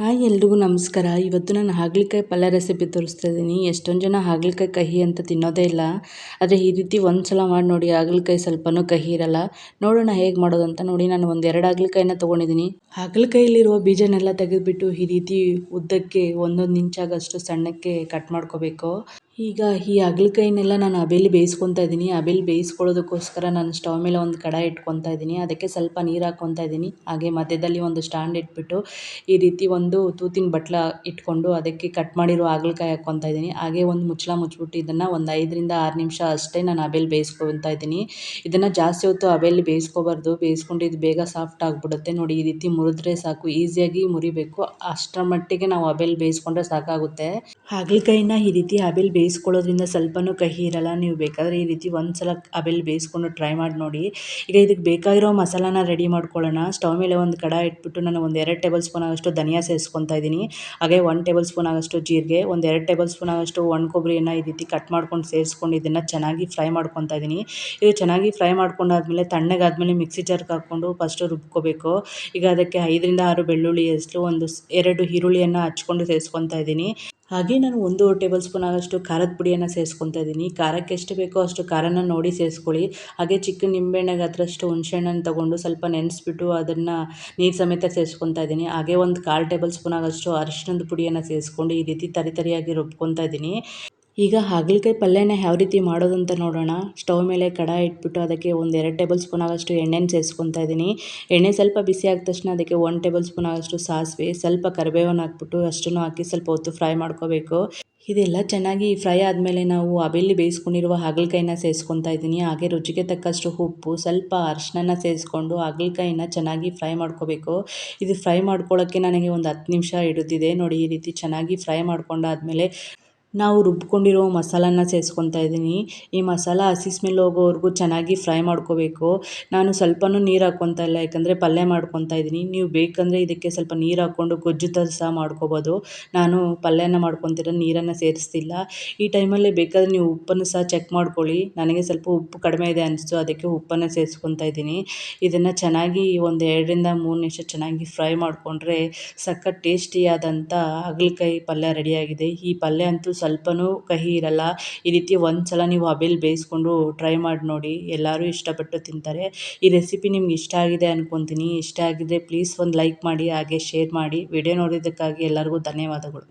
Hi ಎಲ್ರಿಗೂ ನಮಸ್ಕಾರ. ಇವತ್ತು ನಾನು ಹಾಗಲಕಾಯಿ ಪಲ್ಯ ರೆಸಿಪಿ ತೋರಿಸ್ತಾ ಇದ್ದೀನಿ. ಎಷ್ಟೊಂದು ಜನ ಹಾಗಲಕಾಯಿ ಕಹಿ ಅಂತ ತಿನ್ನೋದೇ ಇಲ್ಲ. ಆದರೆ ಈ ರೀತಿ ಒಂದು ಸಲ ಮಾಡಿ ನೋಡಿ ಹಾಗಲಕಾಯಿ ಸ್ವಲ್ಪನೂ ಕಹಿ ಇರಲ್ಲ. ನೋಡೋಣ ಹೇಗೆ ಮಾಡೋದು ಅಂತ ನೋಡಿ ನಾನು ಒಂದು ಎರಡು ಹಾಗಲಕಾಯಿನ ತೊಗೊಂಡಿದ್ದೀನಿ. ಹಾಗಲಕಾಯಿಲಿರುವ ಬೀಜನೆಲ್ಲ ತೆಗೆದುಬಿಟ್ಟು ಈ ರೀತಿ ಉದ್ದಕ್ಕೆ ಒಂದೊಂದು ಇಂಚಾಗಷ್ಟು ಸಣ್ಣಕ್ಕೆ ಕಟ್ ಮಾಡ್ಕೋಬೇಕು. ಈಗ ಈ ಹಾಗಲಕಾಯಿನೆಲ್ಲ ನಾನು ಹಬೆಲಿ ಬೇಯಿಸ್ಕೊತಾ ಇದ್ದೀನಿ. ಹಬೆಲಿ ಬೇಯಿಸ್ಕೊಳ್ಳೋದಕ್ಕೋಸ್ಕರ ನಾನು ಸ್ಟವ್ ಮೇಲೆ ಒಂದು ಕಡಾಯಿ ಇಟ್ಕೊತಾ ಇದ್ದೀನಿ. ಅದಕ್ಕೆ ಸ್ವಲ್ಪ ನೀರು ಹಾಕ್ಕೊತಾ ಇದ್ದೀನಿ. ಹಾಗೆ ಮಧ್ಯದಲ್ಲಿ ಒಂದು ಸ್ಟ್ಯಾಂಡ್ ಇಟ್ಬಿಟ್ಟು ಈ ರೀತಿ ಒಂದು ತೂತಿನ ಬಟ್ಲ ಇಟ್ಕೊಂಡು ಅದಕ್ಕೆ ಕಟ್ ಮಾಡಿರೋ ಹಾಗಲಕಾಯಿ ಹಾಕ್ಕೊತಾ ಇದ್ದೀನಿ. ಹಾಗೆ ಒಂದು ಮುಚ್ಚಳ ಮುಚ್ಚಿಬಿಟ್ಟು ಇದನ್ನು ಒಂದು ಐದರಿಂದ ಆರು ನಿಮಿಷ ಅಷ್ಟೇ ನಾನು ಹಬೆಲಿ ಬೇಯಿಸ್ಕೊತಾ ಇದ್ದೀನಿ. ಇದನ್ನು ಜಾಸ್ತಿ ಹೊತ್ತು ಹಬೆಲಿ ಬೇಯಿಸ್ಕೋಬಾರ್ದು. ಬೇಯಿಸ್ಕೊಂಡು ಇದು ಬೇಗ ಸಾಫ್ಟ್ ಆಗಿಬಿಡುತ್ತೆ. ನೋಡಿ, ಈ ರೀತಿ ಮುರಿದ್ರೆ ಸಾಕು. ಈಸಿಯಾಗಿ ಮುರಿಬೇಕು. ಅಷ್ಟರ ಮಟ್ಟಿಗೆ ನಾವು ಹಬೆಲಿ ಬೇಯಿಸ್ಕೊಂಡ್ರೆ ಸಾಕಾಗುತ್ತೆ. ಹಾಗಲಕಾಯಿನ ಈ ರೀತಿ ಹಬೆಲಿ ಬೇಯಿಸ್ಕೊಳ್ಳೋದ್ರಿಂದ ಸ್ವಲ್ಪನೂ ಕಹಿ ಇರಲ್ಲ, ನೀವು ಬೇಕಾದರೆ ಈ ರೀತಿ ಒಂದು ಸಲ ಹಬೆಲಿ ಬೇಯಿಸ್ಕೊಂಡು ಟ್ರೈ ಮಾಡಿ ನೋಡಿ. ಈಗ ಇದಕ್ಕೆ ಬೇಕಾಗಿರೋ ಮಸಾಲಾನ ರೆಡಿ ಮಾಡ್ಕೊಳ್ಳೋಣ. ಸ್ಟವ್ ಮೇಲೆ ಒಂದು ಕಡಾಯಿ ಇಟ್ಬಿಟ್ಟು ನಾನು ಒಂದು ಎರಡು ಟೇಬಲ್ ಸ್ಪೂನ್ ಆಗೋಷ್ಟು ಧನಿಯಾ ಸೇರಿಸ್ಕೊತಾ ಇದ್ದೀನಿ. ಹಾಗೆ ಒಂದು ಟೇಬಲ್ ಸ್ಪೂನ್ ಆಗೋಷ್ಟು ಜೀರಿಗೆ, ಒಂದು ಎರಡು ಟೇಬಲ್ ಸ್ಪೂನ್ ಆಗೋಷ್ಟು ಒಣ ಕೊಬ್ಬರಿಯನ್ನು ಈ ರೀತಿ ಕಟ್ ಮಾಡ್ಕೊಂಡು ಸೇರಿಸ್ಕೊಂಡು ಇದನ್ನು ಚೆನ್ನಾಗಿ ಫ್ರೈ ಮಾಡ್ಕೊತಾ ಇದ್ದೀನಿ. ಇದು ಚೆನ್ನಾಗಿ ಫ್ರೈ ಮಾಡ್ಕೊಂಡಾದ್ಮೇಲೆ ತಣ್ಣಗಾದ್ಮೇಲೆ ಮಿಕ್ಸಿ ಜಾರ್ಗೆ ಹಾಕ್ಕೊಂಡು ಫಸ್ಟು ರುಬ್ಕೋಬೇಕು. ಈಗ ಅದಕ್ಕೆ ಐದರಿಂದ ಆರು ಬೆಳ್ಳುಳ್ಳಿ, ಹೆಸರು, ಒಂದು ಎರಡು ಈರುಳ್ಳಿಯನ್ನು ಹಚ್ಕೊಂಡು ಸೇರಿಸ್ಕೊತಾ ಇದ್ದೀನಿ. ಹಾಗೆ ನಾನು ಒಂದು ಟೇಬಲ್ ಸ್ಪೂನ್ ಆಗೋಷ್ಟು ಖಾರದ ಪುಡಿಯನ್ನು ಸೇರಿಸ್ಕೊತಾ ಇದ್ದೀನಿ. ಖಾರಕ್ಕೆ ಎಷ್ಟು ಬೇಕೋ ಅಷ್ಟು ಖಾರನ ನೋಡಿ ಸೇರಿಸ್ಕೊಳ್ಳಿ. ಹಾಗೆ ಚಿಕ್ಕ ನಿಂಬೆಹಣ್ಣಿಗೆ ಹತ್ರಷ್ಟು ಹುಣಸೆಹಣ್ಣನ್ನು ತೊಗೊಂಡು ಸ್ವಲ್ಪ ನೆನೆಸ್ಬಿಟ್ಟು ಅದನ್ನು ನೀರು ಸಮೇತ ಸೇರಿಸ್ಕೊತಾ ಇದ್ದೀನಿ. ಹಾಗೆ ಒಂದು ಕಾಲು ಟೇಬಲ್ ಸ್ಪೂನ್ ಆಗೋಷ್ಟು ಅರಿಶಿಣದ ಪುಡಿಯನ್ನು ಸೇರಿಸ್ಕೊಂಡು ಈ ರೀತಿ ತರಿ ತರಿಯಾಗಿ ರುಬ್ಕೊತಾ ಇದ್ದೀನಿ. ಈಗ ಹಾಗಲಕಾಯಿ ಪಲ್ಯನ ಯಾವ ರೀತಿ ಮಾಡೋದು ಅಂತ ನೋಡೋಣ. ಸ್ಟವ್ ಮೇಲೆ ಕಡಾಯಿ ಇಟ್ಬಿಟ್ಟು ಅದಕ್ಕೆ ಒಂದು ಎರಡು ಟೇಬಲ್ ಸ್ಪೂನ್ ಆಗೋಷ್ಟು ಎಣ್ಣೆನ ಸೇರಿಸ್ಕೊತಾ ಇದ್ದೀನಿ ಎಣ್ಣೆ ಸ್ವಲ್ಪ ಬಿಸಿ ಆದ ತಕ್ಷಣ ಅದಕ್ಕೆ ಒನ್ ಟೇಬಲ್ ಸ್ಪೂನ್ ಆಗೋಷ್ಟು ಸಾಸಿವೆ, ಸ್ವಲ್ಪ ಕರಿಬೇವನ್ನು ಹಾಕ್ಬಿಟ್ಟು ಅಷ್ಟನ್ನು ಹಾಕಿ ಸ್ವಲ್ಪ ಹೊತ್ತು ಫ್ರೈ ಮಾಡ್ಕೋಬೇಕು. ಇದೆಲ್ಲ ಚೆನ್ನಾಗಿ ಫ್ರೈ ಆದಮೇಲೆ ನಾವು ಅಬೆಯಲ್ಲಿ ಬೇಯಿಸ್ಕೊಂಡಿರುವ ಹಾಗಲಕಾಯಿನ ಸೇರಿಸ್ಕೊತಾ ಇದ್ದೀನಿ ಹಾಗೆ ರುಚಿಗೆ ತಕ್ಕಷ್ಟು ಉಪ್ಪು, ಸ್ವಲ್ಪ ಅರಿಶಿನ ಸೇರಿಸ್ಕೊಂಡು ಹಾಗಲಕಾಯಿನ ಚೆನ್ನಾಗಿ ಫ್ರೈ ಮಾಡ್ಕೋಬೇಕು. ಇದು ಫ್ರೈ ಮಾಡ್ಕೊಳ್ಳೋಕ್ಕೆ ನನಗೆ ಒಂದು ಹತ್ತು ನಿಮಿಷ ಹಿಡಿದಿದೆ. ನೋಡಿ ಈ ರೀತಿ ಚೆನ್ನಾಗಿ ಫ್ರೈ ಮಾಡ್ಕೊಂಡಾದ್ಮೇಲೆ ನಾವು ರುಬ್ಕೊಂಡಿರೋ ಮಸಾಲನ ಸೇರಿಸ್ಕೊತಾ ಇದ್ದೀನಿ. ಈ ಮಸಾಲ ಹಸಿ ಸ್ಮೆಲ್ ಹೋಗೋವರೆಗೂ ಚೆನ್ನಾಗಿ ಫ್ರೈ ಮಾಡ್ಕೋಬೇಕು. ನಾನು ಸ್ವಲ್ಪನೂ ನೀರು ಹಾಕ್ಕೊತಾ ಇಲ್ಲ, ಯಾಕಂದರೆ ಪಲ್ಯ ಮಾಡ್ಕೊತಾ ಇದ್ದೀನಿ. ನೀವು ಬೇಕಂದರೆ ಇದಕ್ಕೆ ಸ್ವಲ್ಪ ನೀರು ಹಾಕ್ಕೊಂಡು ಗೊಜ್ಜು ಥರ ಸಹ ಮಾಡ್ಕೋಬೋದು. ನಾನು ಪಲ್ಯನ ಮಾಡ್ಕೊತಿರೋ ನೀರನ್ನು ಸೇರಿಸ್ತಿಲ್ಲ. ಈ ಟೈಮಲ್ಲಿ ಬೇಕಾದರೆ ನೀವು ಉಪ್ಪನ್ನು ಸಹ ಚೆಕ್ ಮಾಡ್ಕೊಳ್ಳಿ. ನನಗೆ ಸ್ವಲ್ಪ ಉಪ್ಪು ಕಡಿಮೆ ಇದೆ ಅನಿಸ್ತು, ಅದಕ್ಕೆ ಉಪ್ಪನ್ನು ಸೇರಿಸ್ಕೊತಾ ಇದ್ದೀನಿ. ಇದನ್ನು ಚೆನ್ನಾಗಿ ಒಂದು ಎರಡರಿಂದ ಮೂರು ನಿಮಿಷ ಚೆನ್ನಾಗಿ ಫ್ರೈ ಮಾಡಿಕೊಂಡ್ರೆ ಸಖತ್ ಟೇಸ್ಟಿಯಾದಂಥ ಹಾಗಲಕಾಯಿ ಪಲ್ಯ ರೆಡಿಯಾಗಿದೆ ಈ ಪಲ್ಯ ಅಂತೂ ಸ್ವಲ್ಪನೂ ಕಹಿ ಇರಲ್ಲ. ಈ ರೀತಿ ಒಂದು ಸಲ ನೀವು ಹಬೆಲಿ ಬೇಯಿಸ್ಕೊಂಡು ಟ್ರೈ ಮಾಡಿ ನೋಡಿ. ಎಲ್ಲರೂ ಇಷ್ಟಪಟ್ಟು ತಿಂತಾರೆ. ಈ ರೆಸಿಪಿ ನಿಮ್ಗೆ ಇಷ್ಟ ಆಗಿದೆ ಅನ್ಕೊತೀನಿ. ಇಷ್ಟ ಆಗಿದ್ರೆ ಪ್ಲೀಸ್ ಒಂದು ಲೈಕ್ ಮಾಡಿ, ಹಾಗೆ ಶೇರ್ ಮಾಡಿ. ವಿಡಿಯೋ ನೋಡಿದ್ದಕ್ಕಾಗಿ ಎಲ್ಲರಿಗೂ ಧನ್ಯವಾದಗಳು.